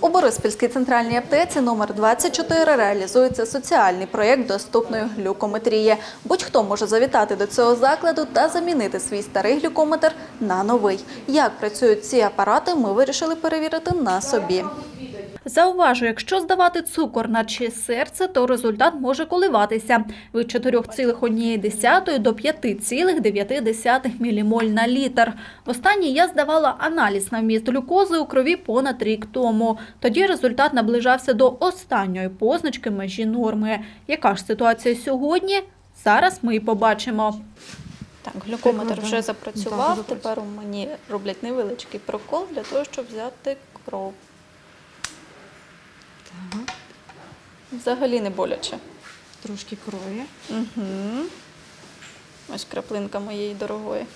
У Бориспільській центральній аптеці номер 24 реалізується соціальний проєкт доступної глюкометрії. Будь-хто може завітати до цього закладу та замінити свій старий глюкометр на новий. Як працюють ці апарати, ми вирішили перевірити на собі. Зауважу, якщо здавати цукор на чиє серце, то результат може коливатися від 4,1 до 5,9 мілімоль на літр. Востаннє я здавала аналіз на вміст глюкози у крові понад рік тому. Тоді результат наближався до останньої позначки межі норми. Яка ж ситуація сьогодні? Зараз ми і побачимо. Так, глюкометр вже запрацював. Тепер у мені роблять невеличкий прокол для того, щоб взяти кров. Взагалі не боляче. Трошки крові. Угу. Ось краплинка моєї дорогої.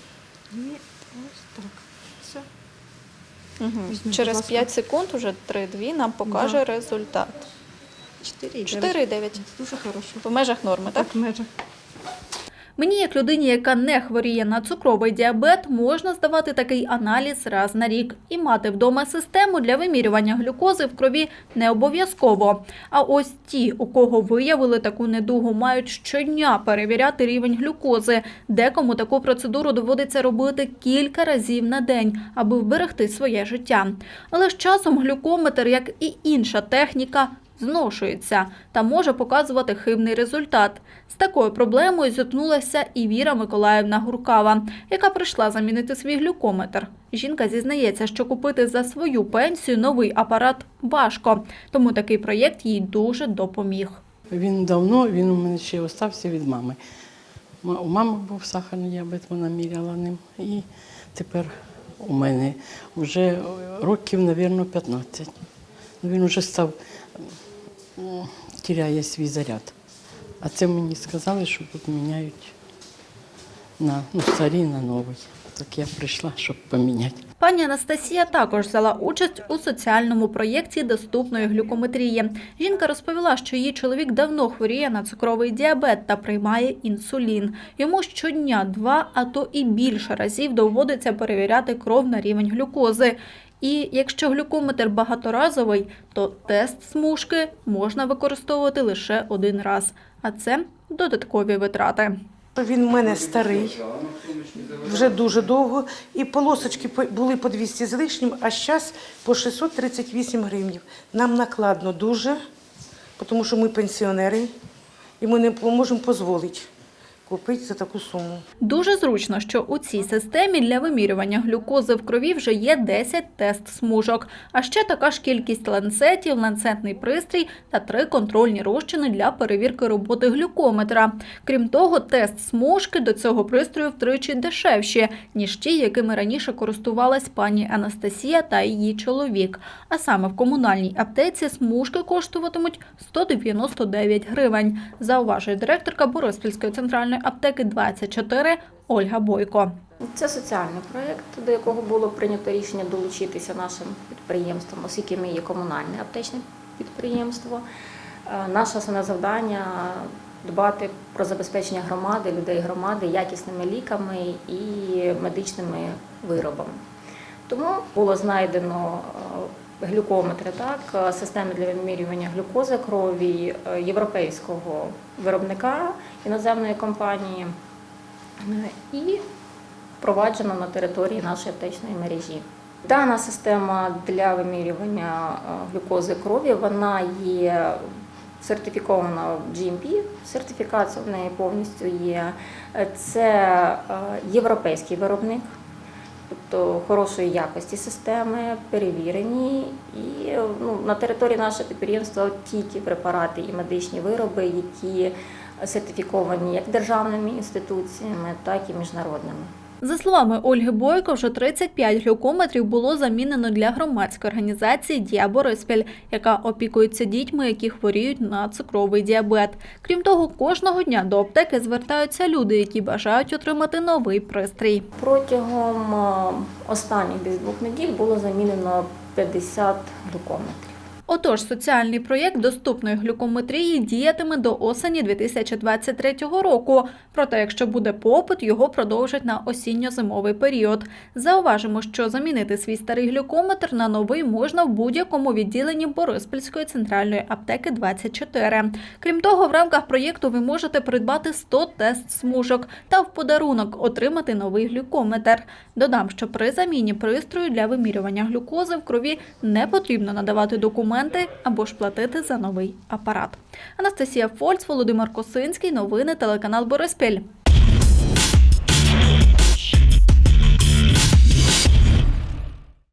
І ось так. Все. Угу. Візьміть, будь Через ласка. 5 секунд, уже 3-2, нам покаже Да. результат. 4 4,9. Дуже хорошо. В межах норми, так? Так, в межах. Мені, як людині, яка не хворіє на цукровий діабет, можна здавати такий аналіз раз на рік і мати вдома систему для вимірювання глюкози в крові не обов'язково. А ось ті, у кого виявили таку недугу, мають щодня перевіряти рівень глюкози. Декому таку процедуру доводиться робити кілька разів на день, аби вберегти своє життя. Але з часом глюкометр, як і інша техніка, зношується та може показувати хибний результат. З такою проблемою зіткнулася і Віра Миколаївна Гуркава, яка прийшла замінити свій глюкометр. Жінка зізнається, що купити за свою пенсію новий апарат важко, тому такий проєкт їй дуже допоміг. Він давно, він у мене ще остався від мами. Ма- У мами був сахарний діабет, вона міряла ним. І тепер у мене вже років, мабуть, 15. Ну, Він вже став, тіряє свій заряд. А це мені сказали, що тут міняють на ну, старий на новий. Так я прийшла, щоб поміняти. Пані Анастасія також взяла участь у соціальному проєкті доступної глюкометрії. Жінка розповіла, що її чоловік давно хворіє на цукровий діабет та приймає інсулін. Йому щодня два, а то і більше разів доводиться перевіряти кров на рівень глюкози. І якщо глюкометр багаторазовий, то тест смужки можна використовувати лише один раз, а це додаткові витрати. Він в мене старий, вже дуже довго. І полосочки були по 200 з лишнім, а зараз по 638 гривнів. Нам накладно дуже, тому що ми пенсіонери, і ми не можемо дозволити купити за таку суму. Дуже зручно, що у цій системі для вимірювання глюкози в крові вже є 10 тест-смужок, а ще така ж кількість ланцетів, ланцетний пристрій та три контрольні розчини для перевірки роботи глюкометра. Крім того, тест-смужки до цього пристрою втричі дешевші, ніж ті, якими раніше користувалась пані Анастасія та її чоловік. А саме в комунальній аптеці смужки коштуватимуть 199 гривень, зауважує директорка Бориспільської центральної аптеки 24 Ольга Бойко. Це соціальний проєкт, до якого було прийнято рішення долучитися нашим підприємством, оскільки ми є комунальне аптечне підприємство. Е, Наше основне завдання дбати про забезпечення громади, людей громади якісними ліками і медичними виробами. Тому було знайдено е, глюкометри, так, е, системи для вимірювання глюкози крові е, європейського виробника іноземної компанії. Е, І впроваджено на території нашої аптечної мережі. Дана система для вимірювання глюкози крові вона є сертифікована в GMP, сертифікація в неї повністю є. Це європейський виробник, тобто хорошої якості системи, перевірені. І ну, на території нашого підприємства тільки препарати і медичні вироби, які сертифіковані як державними інституціями, так і міжнародними. За словами Ольги Бойко, вже 35 глюкометрів було замінено для громадської організації Дія Бориспіль, яка опікується дітьми, які хворіють на цукровий діабет. Крім того, кожного дня до аптеки звертаються люди, які бажають отримати новий пристрій. Протягом е, останніх десь двох неділь було замінено 50 глюкометрів. Отож, соціальний проєкт доступної глюкометрії діятиме до осені 2023 року. Проте, якщо буде попит, його продовжать на осінньо-зимовий період. Зауважимо, що замінити свій старий глюкометр на новий можна в будь-якому відділенні Бориспільської центральної аптеки 24. Крім того, в рамках проєкту ви можете придбати 100 тест-смужок та в подарунок отримати новий глюкометр. Додам, що при заміні пристрою для вимірювання глюкози в крові не потрібно надавати документи або ж платити за новий апарат. Анастасія Фольц, Володимир Косинський. Новини телеканал Бориспіль.